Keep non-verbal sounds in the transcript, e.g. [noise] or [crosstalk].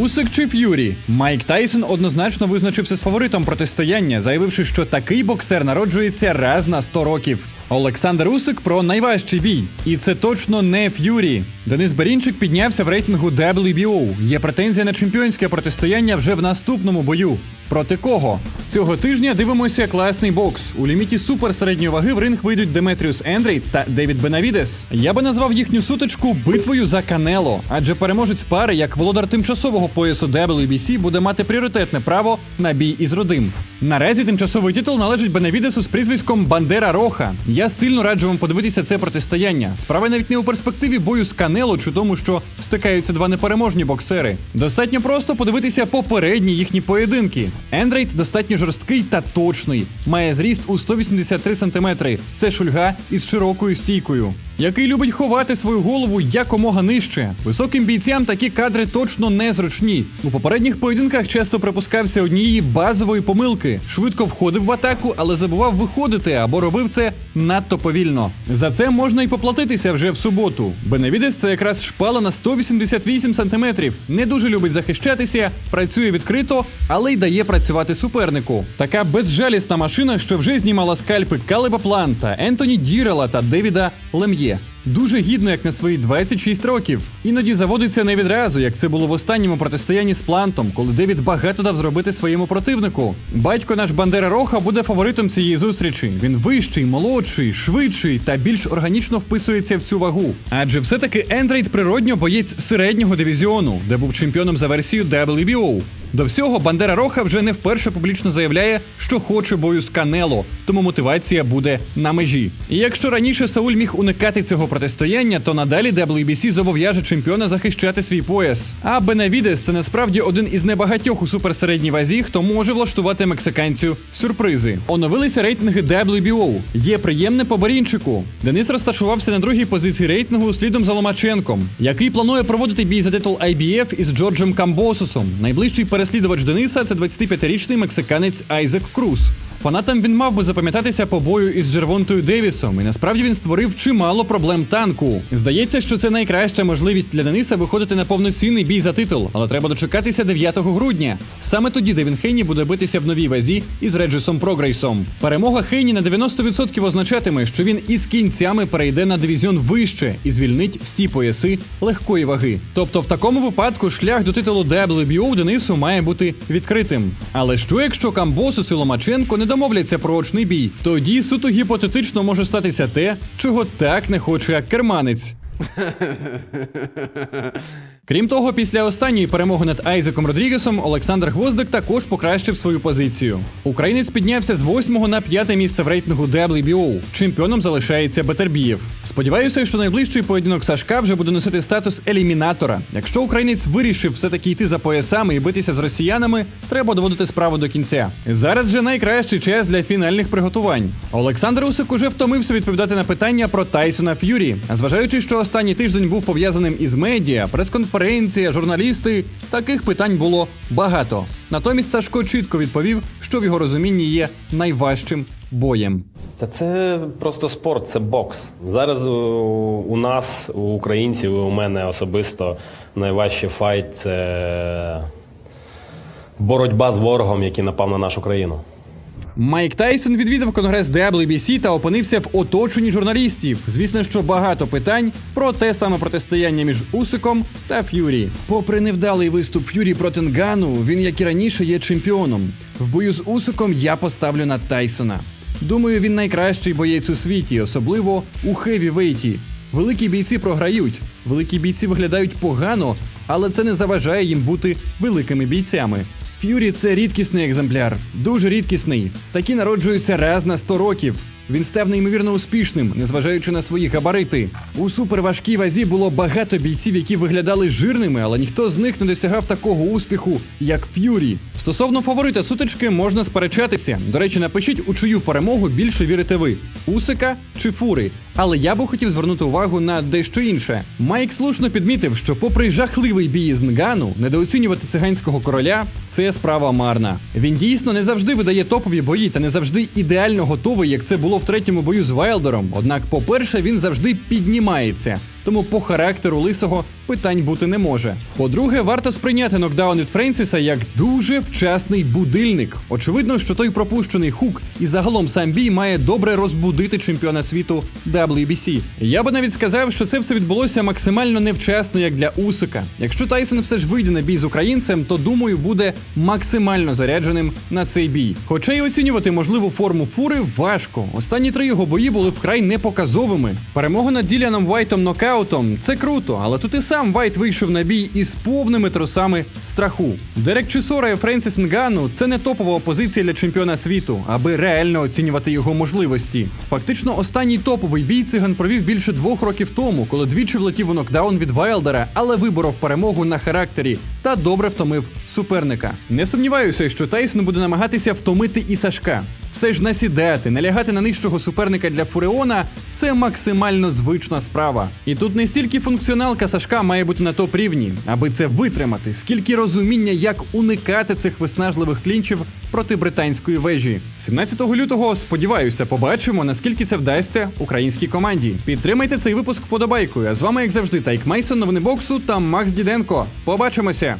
Усик чи Ф'юрі? Майк Тайсон однозначно визначився з фаворитом протистояння, заявивши, що такий боксер народжується раз на 100 років. Олександр Усик про найважчий бій. І це точно не Ф'юрі. Денис Берінчик піднявся в рейтингу WBO. Є претензія на чемпіонське протистояння вже в наступному бою. Проти кого? Цього тижня дивимося класний бокс. У ліміті суперсередньої ваги в ринг вийдуть Деметріус Ендрейд та Девід Бенавідес. Я би назвав їхню сутичку битвою за Канело, адже переможець пари, як володар тимчасового поясу WBC, буде мати пріоритетне право на бій із родим. Наразі тимчасовий титул належить Бенавідесу з прізвиськом Бандера Роха. Я сильно раджу вам подивитися це протистояння. Справа навіть не у перспективі бою з Канело чи тому, що стикаються два непереможні боксери. Достатньо просто подивитися попередні їхні поєдинки. Ендрейд достатньо жорсткий та точний. Має зріст у 183 см. Це шульга із широкою стійкою. Який любить ховати свою голову якомога нижче. Високим бійцям такі кадри точно незручні. У попередніх поєдинках часто припускався однієї базової помилки. Швидко входив в атаку, але забував виходити або робив це надто повільно. За це можна й поплатитися вже в суботу. Беневідес це якраз шпала на 188 см. Не дуже любить захищатися, працює відкрито, але й дає працювати супернику. Така безжалісна машина, що вже знімала скальпи Калеба Планта, Ентоні Дірела та Девіда Лем'є. Дуже гідно, як на свої 26 років. Іноді заводиться не відразу, як це було в останньому протистоянні з плантом, коли Девід багато дав зробити своєму противнику. Батько наш Бандера Роха буде фаворитом цієї зустрічі. Він вищий, молодший, швидший та більш органічно вписується в цю вагу. Адже все-таки Ендрейд природньо боєць середнього дивізіону, де був чемпіоном за версією WBO. До всього Бандера Роха вже не вперше публічно заявляє, що хоче бою з Канело, тому мотивація буде на межі. І якщо раніше Сауль міг уникати цього протистояння, то надалі WBC зобов'яже чемпіона захищати свій пояс. А Бенавідес це насправді один із небагатьох у суперсередній вазі, хто може влаштувати мексиканцю сюрпризи. Оновилися рейтинги WBO. Є приємне по Барінчику. Денис розташувався на другій позиції рейтингу слідом за Ломаченком, який планує проводити бій за титул IBF із Джорджем Камбосусом. Найближчий переслідувач Дениса це 25-річний мексиканець Айзек Круз. Фанатам він мав би запам'ятатися по бою із Джервонтою Девісом, і насправді він створив чимало проблем танку. Здається, що це найкраща можливість для Дениса виходити на повноцінний бій за титул, але треба дочекатися 9 грудня. Саме тоді Девін Хейні буде битися в новій вазі із Реджесом Прогрейсом. Перемога Хейні на 90% означатиме, що він із кінцями перейде на дивізіон вище і звільнить всі пояси легкої ваги. Тобто, в такому випадку шлях до титулу WBO Денису має бути відкритим. Але що якщо Камбосус і Ломаченко не домовляться про очний бій, тоді суто гіпотетично може статися те, чого так не хоче керманець. [laughs] Крім того, після останньої перемоги над Айзеком Родрігесом Олександр Гвоздик також покращив свою позицію. Українець піднявся з 8 на 5 місце в рейтингу WBO. Чемпіоном залишається Бетербієв. Сподіваюся, що найближчий поєдинок Сашка вже буде носити статус елімінатора. Якщо українець вирішив все-таки йти за поясами і битися з росіянами, треба доводити справу до кінця. Зараз же найкращий час для фінальних приготувань. Олександр Усик уже втомився відповідати на питання про Тайсона Ф'юрі, зважаючи, що останній тиждень був пов'язаним із медіа, прес-конференція, журналісти, таких питань було багато. Натомість Сашко чітко відповів, що в його розумінні є найважчим боєм. Та це просто спорт, це бокс. Зараз у, у нас, у українців, і у мене особисто найважчий файт це боротьба з ворогом, який напав на нашу країну. Майк Тайсон відвідав конгрес WBC та опинився в оточенні журналістів. Звісно, що багато питань про те саме протистояння між Усиком та Ф'юрі. Попри невдалий виступ Ф'юрі проти Нгану, він, як і раніше, є чемпіоном. В бою з Усиком я поставлю на Тайсона. Думаю, він найкращий боєць у світі, особливо у хеві-вейті. Великі бійці програють, великі бійці виглядають погано, але це не заважає їм бути великими бійцями. Ф'юрі це рідкісний екземпляр, дуже рідкісний. Такі народжуються раз на 100 років. Він став неймовірно успішним, незважаючи на свої габарити. У суперважкій вазі було багато бійців, які виглядали жирними, але ніхто з них не досягав такого успіху, як Ф'юрі. Стосовно фаворита сутички можна сперечатися. До речі, напишіть, у чию перемогу більше вірите ви: Усика чи Фури. Але я би хотів звернути увагу на дещо інше. Майк слушно підмітив, що, попри жахливий бій з Нгану, недооцінювати циганського короля це справа марна. Він дійсно не завжди видає топові бої та не завжди ідеально готовий, як це було в третьому бою з Вайлдером. Однак, по-перше, він завжди піднімається. Тому по характеру лисого питань бути не може. По-друге, варто сприйняти нокдаун від Френсіса як дуже вчасний будильник. Очевидно, що той пропущений хук і загалом сам бій має добре розбудити чемпіона світу WBC. Я би навіть сказав, що це все відбулося максимально невчасно, як для Усика. Якщо Тайсон все ж вийде на бій з українцем, то думаю, буде максимально зарядженим на цей бій. Хоча й оцінювати можливу форму фури важко. Останні три його бої були вкрай непоказовими. Перемога над Діліаном Вайтом нокаутом це круто, але тут і сам Вайт вийшов на бій із повними тросами страху. Дерек Чесора і Френсіс Нгану це не топова опозиція для чемпіона світу, аби реально оцінювати його можливості. Фактично, останній топовий бій циган провів більше двох років тому, коли двічі влетів у нокдаун від Вайлдера, але виборов перемогу на характері та добре втомив суперника. Не сумніваюся, що Тайсон буде намагатися втомити і Сашка. Все ж насідати, налягати на нижчого суперника для Фуреона це максимально звична справа. І тут не стільки функціоналка Сашка має бути на топ рівні, аби це витримати, скільки розуміння, як уникати цих виснажливих клінчів проти британської вежі. 17 лютого, сподіваюся, побачимо, наскільки це вдасться українській команді. Підтримайте цей випуск вподобайкою. А з вами, як завжди, Тайк Мейсон, новини боксу та Макс Діденко. Побачимося!